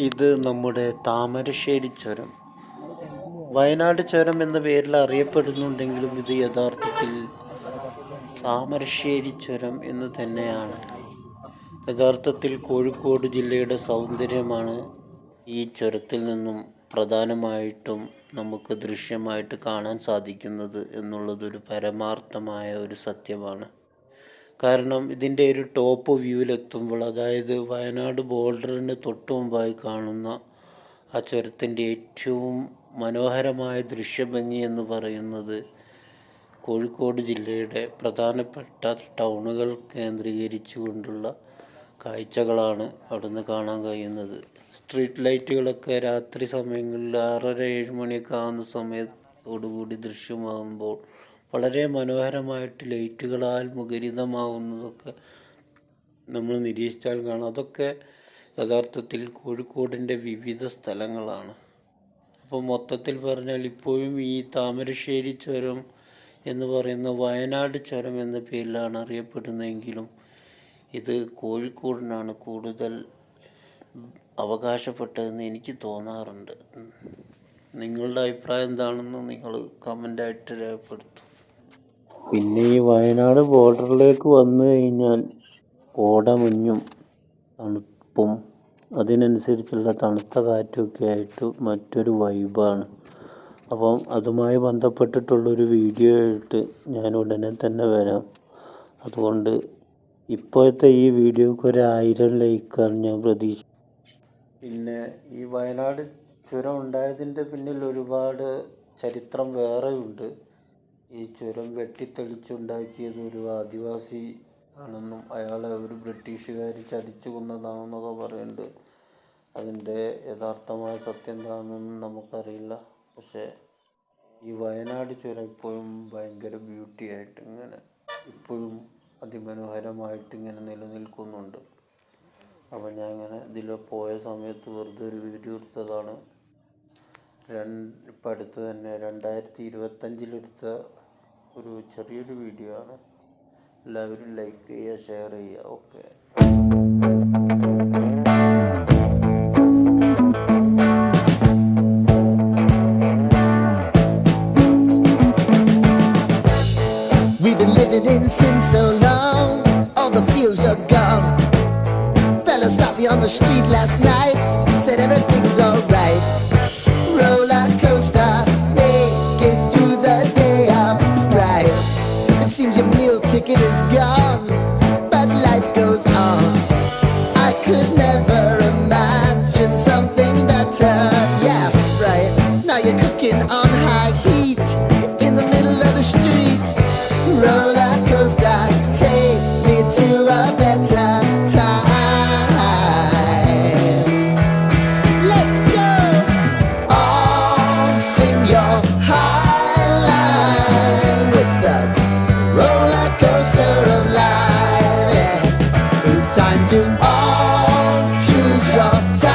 ഇത് നമ്മുടെ താമരശ്ശേരി ചുരം. വയനാട് ചുരം എന്ന പേരിൽ അറിയപ്പെടുന്നുണ്ടെങ്കിലും ഇത് യഥാർത്ഥത്തിൽ താമരശ്ശേരി ചുരം എന്ന് തന്നെയാണ്. യഥാർത്ഥത്തിൽ കോഴിക്കോട് ജില്ലയുടെ സൗന്ദര്യമാണ് ഈ ചുരത്തിൽ നിന്നും പ്രധാനമായിട്ടും നമുക്ക് ദൃശ്യമായിട്ട് കാണാൻ സാധിക്കുന്നത് എന്നുള്ളതൊരു പരമാർത്ഥമായ ഒരു സത്യമാണ്. കാരണം ഇതിന്റെ ഒരു ടോപ്പ് വ്യൂവിലെത്തുമ്പോൾ അതായത് വയനാട് ബോർഡറിന് തൊട്ട് മുമ്പായി കാണുന്ന ആ ചുരത്തിന്റെ ഏറ്റവും മനോഹരമായ ദൃശ്യഭംഗി എന്ന് പറയുന്നത് കോഴിക്കോട് ജില്ലയുടെ പ്രധാനപ്പെട്ട ടൗണുകൾ കേന്ദ്രീകരിച്ചുകൊണ്ടുള്ള കാഴ്ചകളാണ് അവിടുന്ന് കാണാൻ കഴിയുന്നത്. സ്ട്രീറ്റ് ലൈറ്റുകളൊക്കെ രാത്രി സമയങ്ങളിൽ ആറര ഏഴ് മണിയൊക്കെ ആകുന്ന സമയത്തോടുകൂടി ദൃശ്യമാകുമ്പോൾ വളരെ മനോഹരമായിട്ട് ലൈറ്റുകളാൽ മുഖരിതമാവുന്നതൊക്കെ നമ്മൾ നിരീക്ഷിച്ചാൽ കാണാം. അതൊക്കെ യഥാർത്ഥത്തിൽ കോഴിക്കോടിന്റെ വിവിധ സ്ഥലങ്ങളാണ്. അപ്പോൾ മൊത്തത്തിൽ പറഞ്ഞാൽ ഇപ്പോഴും ഈ താമരശ്ശേരി ചുരം എന്ന് പറയുന്ന വയനാട് ചുരം എന്ന പേരിലാണ് അറിയപ്പെടുന്നതെങ്കിലും ഇത് കോഴിക്കോടിനാണ് കൂടുതൽ അവകാശപ്പെട്ടതെന്ന് എനിക്ക് തോന്നാറുണ്ട്. നിങ്ങളുടെ അഭിപ്രായം എന്താണെന്ന് നിങ്ങൾ കമന്റായിട്ട് രേഖപ്പെടുത്തും. പിന്നെ ഈ വയനാട് ബോർഡറിലേക്ക് വന്നു കഴിഞ്ഞാൽ കോടമഞ്ഞും തണുപ്പും അതിനനുസരിച്ചുള്ള തണുത്ത കാറ്റുമൊക്കെ ആയിട്ട് മറ്റൊരു വൈബാണ്. അപ്പം അതുമായി ബന്ധപ്പെട്ടിട്ടുള്ളൊരു വീഡിയോ ആയിട്ട് ഞാൻ ഉടനെ തന്നെ വരാം. അതുകൊണ്ട് ഇപ്പോഴത്തെ ഈ വീഡിയോക്ക് ഒരു ആയിരം ലൈക്കാണ് ഞാൻ പ്രതീക്ഷ പിന്നെ ഈ വയനാട് ചുരം ഉണ്ടായതിന്റെ പിന്നിൽ ഒരുപാട് ചരിത്രം വേറെയുണ്ട്. ഈ ചുരം വെട്ടിത്തെളിച്ചുണ്ടാക്കിയത് ഒരു ആദിവാസി ആണെന്നും അയാളെ ഒരു ബ്രിട്ടീഷുകാർ ചതിച്ചു കൊന്നതാണെന്നൊക്കെ പറയുന്നുണ്ട്. അതിന്റെ യഥാർത്ഥമായ സത്യം എന്താണെന്നൊന്നും നമുക്കറിയില്ല. പക്ഷേ ഈ വയനാട് ചുരം ഇപ്പോഴും ഭയങ്കര ബ്യൂട്ടി ആയിട്ട് ഇങ്ങനെ ഇപ്പോഴും അതിമനോഹരമായിട്ട് ഇങ്ങനെ നിലനിൽക്കുന്നുണ്ട്. അപ്പോൾ ഞാൻ ഇങ്ങനെ ഇതിൽ പോയ സമയത്ത് വെറുതെ ഒരു വീഡിയോ എടുത്തതാണ്. രണ്ട് ഇപ്പം അടുത്ത് തന്നെ രണ്ടായിരത്തി ഇരുപത്തഞ്ചിലെടുത്ത ഒരു ചെറിയൊരു വീഡിയോ ആണ് എല്ലാവരും ലൈക്ക് ചെയ്യുക ഷെയർ ചെയ്യുക okay We've been living in sin so long, all the fields are gone. Fella stopped me on the street last night, said everything's alright. roller coaster. Make it through the day, I'm right. It seems your meal ticket is gone, but life goes on. I could never imagine something better. Yeah, right. Now you're cooking on high heat in the middle of the street. Roller coaster, take me to a monster